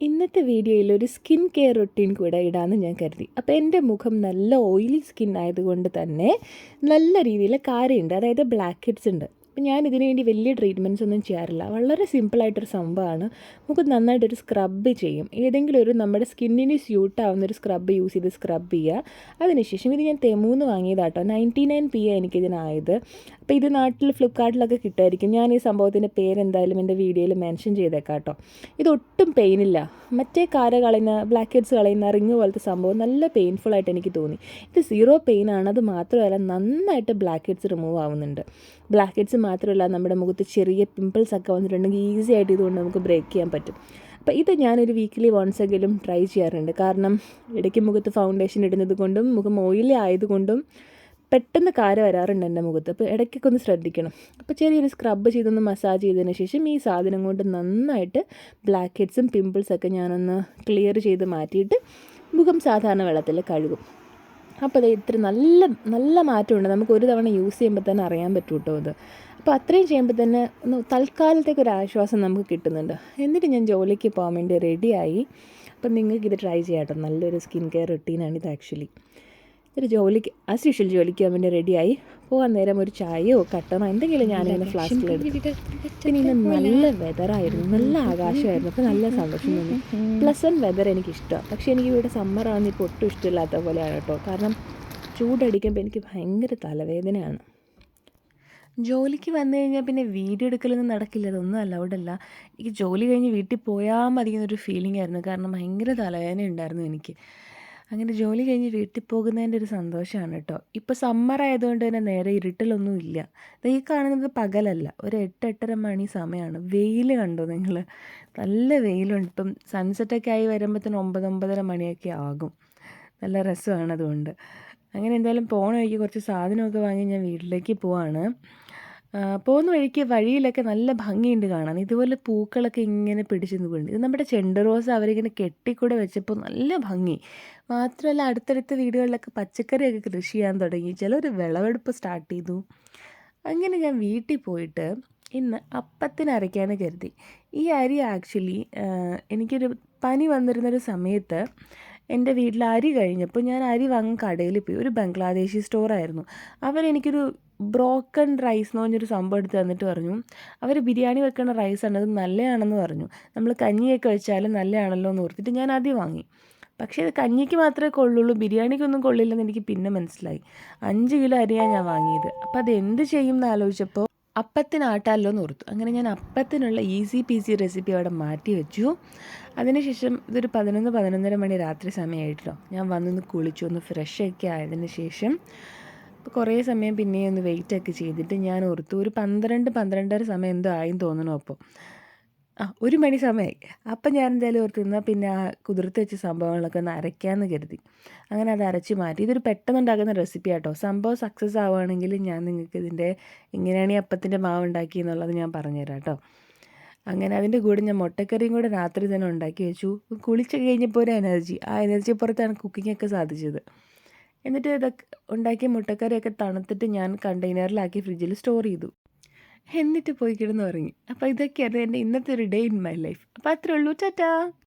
ഇന്നത്തെ വീഡിയോയിൽ ഒരു സ്കിൻ കെയർ റൊട്ടീൻ കൂടെ ഇടാമെന്ന് ഞാൻ കരുതി. അപ്പോൾ എന്റെ മുഖം നല്ല ഓയിലി സ്കിൻ ആയതുകൊണ്ട് തന്നെ നല്ല രീതിയിൽ കാര്യമുണ്ട് അതായത് ബ്ലാക്ക് ഹെഡ്സ് ഉണ്ട്. അപ്പം ഞാൻ ഇതിന് വേണ്ടി വലിയ ട്രീറ്റ്മെന്റ്സ് ഒന്നും ചെയ്യാറില്ല. വളരെ സിമ്പിളായിട്ടൊരു സംഭവമാണ്. നമുക്ക് നന്നായിട്ടൊരു സ്ക്രബ് ചെയ്യും. ഏതെങ്കിലും ഒരു നമ്മുടെ സ്കിന്നിന് സ്യൂട്ടാവുന്ന ഒരു സ്ക്രബ്ബ് യൂസ് ചെയ്ത് സ്ക്രബ് ചെയ്യുക. അതിനുശേഷം ഇത് ഞാൻ തെമൂന്ന് വാങ്ങിയതാട്ടോ. നയന്റി നയൻ പി എനിക്കിതിനായത് അപ്പോൾ ഇത് നാട്ടിൽ ഫ്ലിപ്കാർട്ടിലൊക്കെ കിട്ടുമായിരിക്കും. ഞാൻ ഈ സംഭവത്തിന്റെ പേരെന്തായാലും എന്റെ വീഡിയോയിൽ മെൻഷൻ ചെയ്തേക്കാം കേട്ടോ ഇതൊട്ടും പെയിനില്ല മറ്റേ കാര കളയുന്ന ബ്ലാക്ക് ഹെഡ്സ് കളയുന്ന റിങ് പോലത്തെ സംഭവം നല്ല പെയിൻഫുൾ ആയിട്ട് എനിക്ക് തോന്നി. ഇത് സീറോ പെയിൻ ആണ്. അത് മാത്രമല്ല നന്നായിട്ട് ബ്ലാക്ക് ഹെഡ്സ് റിമൂവ് ആവുന്നുണ്ട്. ബ്ലാക്ക് ഹെഡ്സ് മാത്രമല്ല നമ്മുടെ മുഖത്ത് ചെറിയ പിമ്പിൾസ് ഒക്കെ വന്നിട്ടുണ്ടെങ്കിൽ ഈസി ആയിട്ട് ഇതുകൊണ്ട് നമുക്ക് ബ്രേക്ക് ചെയ്യാൻ പറ്റും. അപ്പോൾ ഇത് ഞാനൊരു വീക്കിലി വൺസ് എങ്കിലും ട്രൈ ചെയ്യാറുണ്ട്. കാരണം ഇടയ്ക്ക് മുഖത്ത് ഫൗണ്ടേഷൻ ഇടുന്നത് കൊണ്ടും മുഖം ഓയിലി ആയതുകൊണ്ടും പെട്ടെന്ന് കാര വരാറുണ്ട് എന്റെ മുഖത്ത്. അപ്പോൾ ഇടയ്ക്കൊക്കെ ഒന്ന് ശ്രദ്ധിക്കണം. അപ്പോൾ ചെറിയൊരു സ്ക്രബ് ചെയ്തൊന്ന് മസാജ് ചെയ്തതിന് ശേഷം ഈ സാധനം കൊണ്ട് നന്നായിട്ട് ബ്ലാക്ക് ഹെഡ്സും പിമ്പിൾസൊക്കെ ഞാനൊന്ന് ക്ലിയർ ചെയ്ത് മാറ്റിയിട്ട് മുഖം സാധാരണ വെള്ളത്തിൽ കഴുകും. അപ്പോൾ അത് ഇത്ര നല്ല നല്ല മാറ്റമുണ്ട്. നമുക്ക് ഒരു തവണ യൂസ് ചെയ്യുമ്പോൾ തന്നെ അറിയാൻ പറ്റും കേട്ടോ അത്. അപ്പോൾ അത്രയും ചെയ്യുമ്പോൾ തന്നെ ഒന്ന് തൽക്കാലത്തേക്ക് ഒരു ആശ്വാസം നമുക്ക് കിട്ടുന്നുണ്ട്. എന്നിട്ട് ഞാൻ ജോലിക്ക് പോകാൻ വേണ്ടി റെഡിയായി അപ്പം നിങ്ങൾക്ക് ഇത് ട്രൈ ചെയ്യാം കേട്ടോ. നല്ലൊരു സ്കിൻ കെയർ റൊട്ടീനാണ് ഇത് ആക്ച്വലി ഒരു ജോലിക്ക് ആസ് യൂഷ്വൽ ജോലിക്ക് പോകാൻ വേണ്ടി റെഡിയായി പോകാൻ നേരം ഒരു ചായയോ കട്ടണോ എന്തെങ്കിലും ഞാനിങ്ങനെ ഫ്ലാസ്കിലെടുത്ത് പിന്നെ ഇന്ന് നല്ല വെതറായിരുന്നു നല്ല ആകാശമായിരുന്നു. അപ്പോൾ നല്ല സന്തോഷം തോന്നി. പ്ലസ് വൺ വെതർ എനിക്കിഷ്ടമാണ് പക്ഷേ എനിക്ക് ഇവിടെ സമ്മർ ആണെന്ന് ഇപ്പോൾ ഒട്ടും ഇഷ്ടമില്ലാത്ത പോലെയാണ് കേട്ടോ. കാരണം ചൂടടിക്കുമ്പോൾ എനിക്ക് ഭയങ്കര തലവേദനയാണ്. ജോലിക്ക് വന്നു കഴിഞ്ഞാൽ പിന്നെ വീഡിയോ എടുക്കലൊന്നും നടക്കില്ല. അതൊന്നും അലൗഡല്ല. എനിക്ക് ജോലി കഴിഞ്ഞ് വീട്ടിൽ പോയാൽ മതി എന്നൊരു ഫീലിംഗ് ആയിരുന്നു. കാരണം ഭയങ്കര തലവേദന ഉണ്ടായിരുന്നു എനിക്ക്. അങ്ങനെ ജോലി കഴിഞ്ഞ് വീട്ടിൽ പോകുന്നതിന്റെ ഒരു സന്തോഷമാണ് കേട്ടോ. ഇപ്പോൾ സമ്മർ ആയതുകൊണ്ട് തന്നെ നേരെ ഇരുട്ടിലൊന്നും ഇല്ല. ഈ കാണുന്നത് പകലല്ല. ഒരു എട്ട് എട്ടര മണി സമയമാണ് വെയിൽ കണ്ടോ നിങ്ങൾ നല്ല വെയിലുണ്ട്. ഇപ്പം സൺസെറ്റൊക്കെ ആയി വരുമ്പോഴത്തേന് ഒമ്പത് ഒമ്പതര മണിയൊക്കെ ആകും. നല്ല രസമാണ് അതുകൊണ്ട്. അങ്ങനെ എന്തായാലും പോകണമെങ്കിൽ കുറച്ച് സാധനമൊക്കെ വാങ്ങി ഞാൻ വീട്ടിലേക്ക് പോവാണ്. പോകുന്ന വഴിക്ക് വഴിയിലൊക്കെ നല്ല ഭംഗിയുണ്ട് കാണാൻ. ഇതുപോലെ പൂക്കളൊക്കെ ഇങ്ങനെ പിടിച്ച് നിൽക്കുന്നുണ്ട് ഇത് നമ്മുടെ ചെണ്ടറോസ് അവരിങ്ങനെ കെട്ടിക്കൂടെ വെച്ചപ്പോൾ നല്ല ഭംഗി. മാത്രമല്ല അടുത്തടുത്ത വീടുകളിലൊക്കെ പച്ചക്കറിയൊക്കെ കൃഷി ചെയ്യാൻ തുടങ്ങി. ചിലർ വിളവെടുപ്പ് സ്റ്റാർട്ട് ചെയ്തു. അങ്ങനെ ഞാൻ വീട്ടിൽ പോയിട്ട് ഇന്ന് അപ്പത്തിന് അരയ്ക്കാമെന്ന് കരുതി. ഈ അരി ആക്ച്വലി എനിക്കൊരു പനി വന്നിരുന്നൊരു സമയത്ത് എന്റെ വീട്ടിൽ അരി കഴിഞ്ഞപ്പോൾ ഞാൻ അരി വാങ്ങാൻ കടയിൽ പോയി ഒരു ബംഗ്ലാദേശി സ്റ്റോറായിരുന്നു. അവരെനിക്കൊരു ബ്രോക്കൺ റൈസ് എന്ന് പറഞ്ഞൊരു സംഭവം എടുത്ത് തന്നിട്ട് പറഞ്ഞു അവർ ബിരിയാണി വെക്കുന്ന റൈസ് ആണ് അത് നല്ലതാണെന്ന് പറഞ്ഞു. നമ്മൾ കഞ്ഞിയൊക്കെ വെച്ചാലും നല്ലതാണല്ലോ എന്ന് ഓർത്തിട്ട് ഞാൻ ആദ്യം വാങ്ങി. പക്ഷേ അത് കഞ്ഞിക്ക് മാത്രമേ കൊള്ളുള്ളൂ ബിരിയാണിക്കൊന്നും കൊള്ളില്ലെന്ന് എനിക്ക് പിന്നെ മനസ്സിലായി. അഞ്ച് കിലോ അരിയാണ് ഞാൻ വാങ്ങിയത്. അപ്പോൾ അത് എന്ത് ചെയ്യും എന്ന് ആലോചിച്ചപ്പോൾ അപ്പത്തിനാട്ടാലോ എന്ന് ഓർത്തു. അങ്ങനെ ഞാൻ അപ്പത്തിനുള്ള ഈസി പീസി റെസിപ്പി അവിടെ മാറ്റി വെച്ചു. അതിനുശേഷം ഇതൊരു പതിനൊന്ന് പതിനൊന്നര മണി രാത്രി സമയമായിട്ടോ. ഞാൻ വന്നൊന്ന് കുളിച്ചു ഒന്ന് ഫ്രഷൊക്കെ ആയതിന് ശേഷം കുറേ സമയം പിന്നെയും ഒന്ന് വെയിറ്റൊക്കെ ചെയ്തിട്ട് ഞാൻ ഓർത്തു. ഒരു പന്ത്രണ്ട് പന്ത്രണ്ടര സമയം എന്തോ ആയെന്ന് തോന്നണു അപ്പോൾ ആ ഒരു മണി സമയമായി അപ്പം ഞാൻ എന്തായാലും ഓർത്ത് നിന്നാൽ പിന്നെ ആ കുതിർത്ത് വെച്ച സംഭവങ്ങളൊക്കെ ഒന്ന് അരയ്ക്കാമെന്ന് കരുതി. അങ്ങനെ അത് അരച്ച് മാറ്റി. ഇതൊരു പെട്ടെന്ന് ഉണ്ടാക്കുന്ന റെസിപ്പി ആട്ടോ. സംഭവം സക്സസ് ആവുകയാണെങ്കിൽ ഞാൻ നിങ്ങൾക്ക് ഇതിന്റെ എങ്ങനെയാണ് ഈ അപ്പത്തിന്റെ മാവ് ഉണ്ടാക്കി എന്നുള്ളത് ഞാൻ പറഞ്ഞുതരാം കേട്ടോ അങ്ങനെ അതിന്റെ കൂടെ ഞാൻ മുട്ടക്കറിയും കൂടെ രാത്രി തന്നെ ഉണ്ടാക്കി വെച്ചു. കുളിച്ച് കഴിഞ്ഞപ്പോൾ ഒരു എനർജി ആ എനർജി പുറത്താണ് കുക്കിങ്ങൊക്കെ സാധിച്ചത്. എന്നിട്ട് ഇതൊക്കെ ഉണ്ടാക്കിയ മുട്ടക്കറിയൊക്കെ തണുത്തിട്ട് ഞാൻ കണ്ടെയ്നറിലാക്കി ഫ്രിഡ്ജിൽ സ്റ്റോർ ചെയ്തു. എന്നിട്ട് പോയി കിടന്നുറങ്ങി. അപ്പോൾ ഇതൊക്കെയായിരുന്നു എന്റെ ഇന്നത്തെ ഒരു ഡേ ഇൻ മൈ ലൈഫ് അപ്പോൾ അത്രേ ഉള്ളൂ. ടാറ്റാ.